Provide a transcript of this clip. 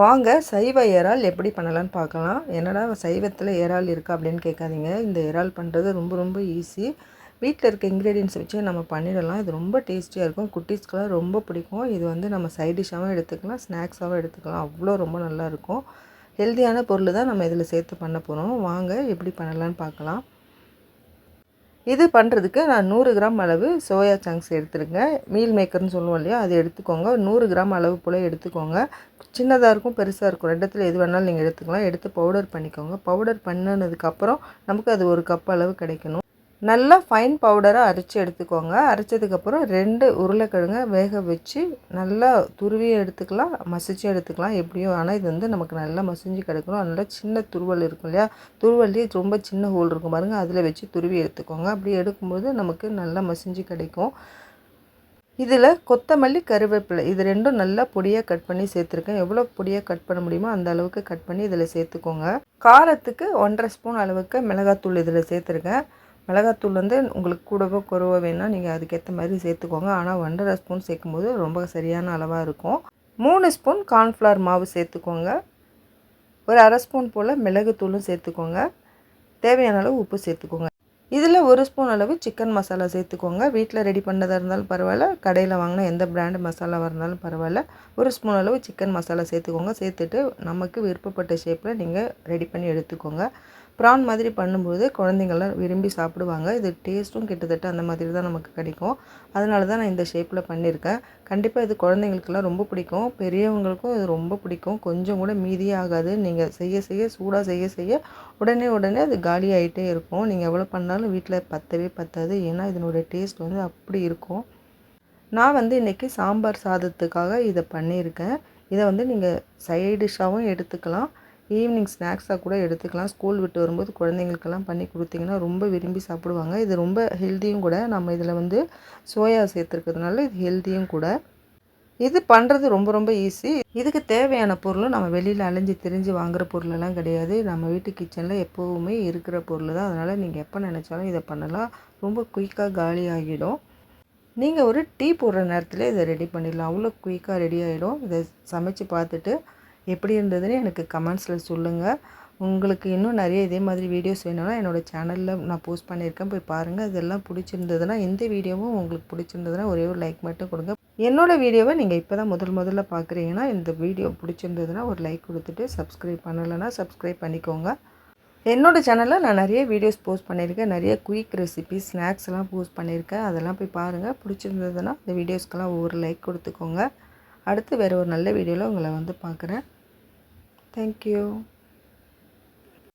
வாங்க சைவ இறால் எப்படி பண்ணலான்னு பார்க்கலாம். என்னடா சைவத்தில் இறால் இருக்கா அப்படின்னு கேட்காதீங்க. இந்த இறால் பண்ணுறது ரொம்ப ரொம்ப ஈஸி வீட்டில் இருக்க இன்க்ரீடியன்ஸ் வச்சு நம்ம பண்ணிடலாம். இது ரொம்ப டேஸ்டியாக இருக்கும். குட்டீஸ்க்கெலாம் ரொம்ப பிடிக்கும். இது வந்து நம்ம சைட் டிஷ்ஷாகவும் எடுத்துக்கலாம். ஸ்நாக்ஸாகவும் எடுத்துக்கலாம். அவ்வளோ ரொம்ப நல்லாயிருக்கும் ஹெல்த்தியான பொருள் தான் நம்ம இதில் சேர்த்து பண்ண போகிறோம் வாங்க எப்படி பண்ணலான்னு பார்க்கலாம். இது பண்ணுறதுக்கு நான் நூறு கிராம் அளவு சோயா சங்க்ஸ் எடுத்துருங்க. மீல் மேக்கர்னு சொல்லுவோம் இல்லையா அது எடுத்துக்கோங்க. நூறு கிராம் அளவு போல் எடுத்துக்கோங்க. சின்னதாக இருக்கும் பெருசாக இருக்கும். ரெண்டத்தில் எது வேணாலும் நீங்கள் எடுத்துக்கலாம். எடுத்து பவுடர் பண்ணிக்கோங்க. பவுடர் பண்ணினதுக்கப்புறம் நமக்கு அது ஒரு கப் அளவு கிடைக்கணும். நல்லா ஃபைன் பவுடராக அரைச்சி எடுத்துக்கோங்க. அரைச்சதுக்கப்புறம் ரெண்டு உருளைக்கிழங்கை வேக வச்சு நல்லா துருவியும் எடுத்துக்கலாம் மசிச்சு எடுத்துக்கலாம். எப்படியும் ஆனால் இது வந்து நமக்கு நல்லா மசிஞ்சு கிடைக்கணும். அதனால் சின்ன துருவல் இருக்கும் இல்லையா? துருவல்லே ரொம்ப சின்ன ஹோல் இருக்கும் பாருங்கள் அதில் வச்சு துருவி எடுத்துக்கோங்க. அப்படி எடுக்கும்போது நமக்கு நல்லா மசிஞ்சு கிடைக்கும். இதில் கொத்தமல்லி கருவேப்பிலை இது ரெண்டும் நல்லா பொடியாக கட் பண்ணி சேர்த்துருக்கேன். எவ்வளோ பொடியாக கட் பண்ண முடியுமோ அந்த அளவுக்கு கட் பண்ணி இதில் சேர்த்துக்கோங்க. காரத்துக்கு ஒன்றரை ஸ்பூன் அளவுக்கு மிளகாத்தூள் இதில் சேர்த்துருக்கேன். மிளகாத்தூள் வந்து உங்களுக்கு கூடவோ குறவோ வேணால் நீங்கள் அதுக்கேற்ற மாதிரி சேர்த்துக்கோங்க. ஆனால் ஒன்றரை ஸ்பூன் சேர்க்கும்போது ரொம்ப சரியான அளவாக இருக்கும். மூணு ஸ்பூன் கார்ன்ஃப்ளவர் மாவு சேர்த்துக்கோங்க. ஒரு அரை ஸ்பூன் போல் மிளகுத்தூளும் சேர்த்துக்கோங்க. தேவையான அளவு உப்பு சேர்த்துக்கோங்க. இதில் ஒரு ஸ்பூன் அளவு சிக்கன் மசாலா சேர்த்துக்கோங்க. வீட்டில் ரெடி பண்ணதாக இருந்தாலும் பரவாயில்ல. கடையில் வாங்கினா எந்த பிராண்டு மசாலாவாக இருந்தாலும் பரவாயில்ல. ஒரு ஸ்பூன் அளவு சிக்கன் மசாலா சேர்த்துக்கோங்க. சேர்த்துட்டு நமக்கு விருப்பப்பட்ட ஷேப்பில் நீங்கள் ரெடி பண்ணி எடுத்துக்கோங்க. ப்ரான் மாதிரி பண்ணும்போது குழந்தைங்கள்லாம் விரும்பி சாப்பிடுவாங்க. இது டேஸ்ட்டும் கிட்டத்தட்ட அந்த மாதிரி தான் நமக்கு கிடைக்கும். அதனால தான் நான் இந்த ஷேப்பில் பண்ணியிருக்கேன். கண்டிப்பாக இது குழந்தைங்களுக்கெல்லாம் ரொம்ப பிடிக்கும். பெரியவங்களுக்கும் இது ரொம்ப பிடிக்கும். கொஞ்சம் கூட மீதியே ஆகாது. நீங்கள் செய்ய செய்ய சூடாக செய்ய செய்ய உடனே உடனே அது காலி ஆகிட்டே இருக்கும். நீங்கள் எவ்வளோ பண்ணாலும் வீட்டில் பத்தவே பத்தாது. ஏன்னா இதனுடைய டேஸ்ட் வந்து அப்படி இருக்கும். நான் வந்து இன்றைக்கி சாம்பார் சாதத்துக்காக இதை பண்ணியிருக்கேன். இதை வந்து நீங்கள் சைட் டிஷ்ஷாகவும் எடுத்துக்கலாம். ஈவினிங் ஸ்நாக்ஸாக கூட எடுத்துக்கலாம். ஸ்கூல் விட்டு வரும்போது குழந்தைங்களுக்கெல்லாம் பண்ணி கொடுத்தீங்கன்னா ரொம்ப விரும்பி சாப்பிடுவாங்க. இது ரொம்ப ஹெல்த்தியும் கூட. நம்ம இதில் வந்து சோயா சேர்த்துருக்கிறதுனால இது ஹெல்த்தியும் கூட. இது பண்ணுறது ரொம்ப ரொம்ப ஈஸி. இதுக்கு தேவையான பொருளும் நம்ம வெளியில் அலைஞ்சி திரிஞ்சு வாங்குகிற பொருளெல்லாம் கிடையாது. நம்ம வீட்டு கிச்சனில் எப்போவுமே இருக்கிற பொருள் தான். அதனால் நீங்கள் எப்போ நினச்சாலும் இதை பண்ணலாம். ரொம்ப குயிக்காக காலி ஆகிடும் நீங்கள் ஒரு டீ போடுற நேரத்தில் இதை ரெடி பண்ணிடலாம். அவ்வளோ குயிக்காக ரெடி ஆகிடும். இதை சமைச்சு பார்த்துட்டு எப்படி இருந்ததுன்னு எனக்கு கமெண்ட்ஸில் சொல்லுங்கள் உங்களுக்கு இன்னும் நிறைய இதே மாதிரி வீடியோஸ் வேணும்னா என்னோடய சேனலில் நான் போஸ்ட் பண்ணியிருக்கேன். போய் பாருங்கள் இதெல்லாம் பிடிச்சிருந்ததுன்னா இந்த வீடியோவும் உங்களுக்கு பிடிச்சிருந்ததுன்னா ஒரே ஒரு லைக் மட்டும் கொடுங்க. என்னோடய வீடியோவை நீங்கள் இப்போ தான் முதல் முதல்ல பார்க்குறீங்கன்னா இந்த வீடியோ பிடிச்சிருந்ததுன்னா ஒரு லைக் கொடுத்துட்டு சப்ஸ்கிரைப் பண்ணலைன்னா சப்ஸ்கிரைப் பண்ணிக்கோங்க. என்னோடய சேனலில் நான் நிறைய வீடியோஸ் போஸ்ட் பண்ணியிருக்கேன். நிறைய குயிக் ரெசிபி ஸ்நாக்ஸ்லாம் போஸ்ட் பண்ணியிருக்கேன். அதெல்லாம் போய் பாருங்கள் பிடிச்சிருந்ததுன்னா இந்த வீடியோஸ்க்கெல்லாம் ஒவ்வொரு லைக் கொடுத்துக்கோங்க. அடுத்து வேறு ஒரு நல்ல வீடியோவில் உங்களை வந்து பார்க்குறேன் தேங்க்யூ.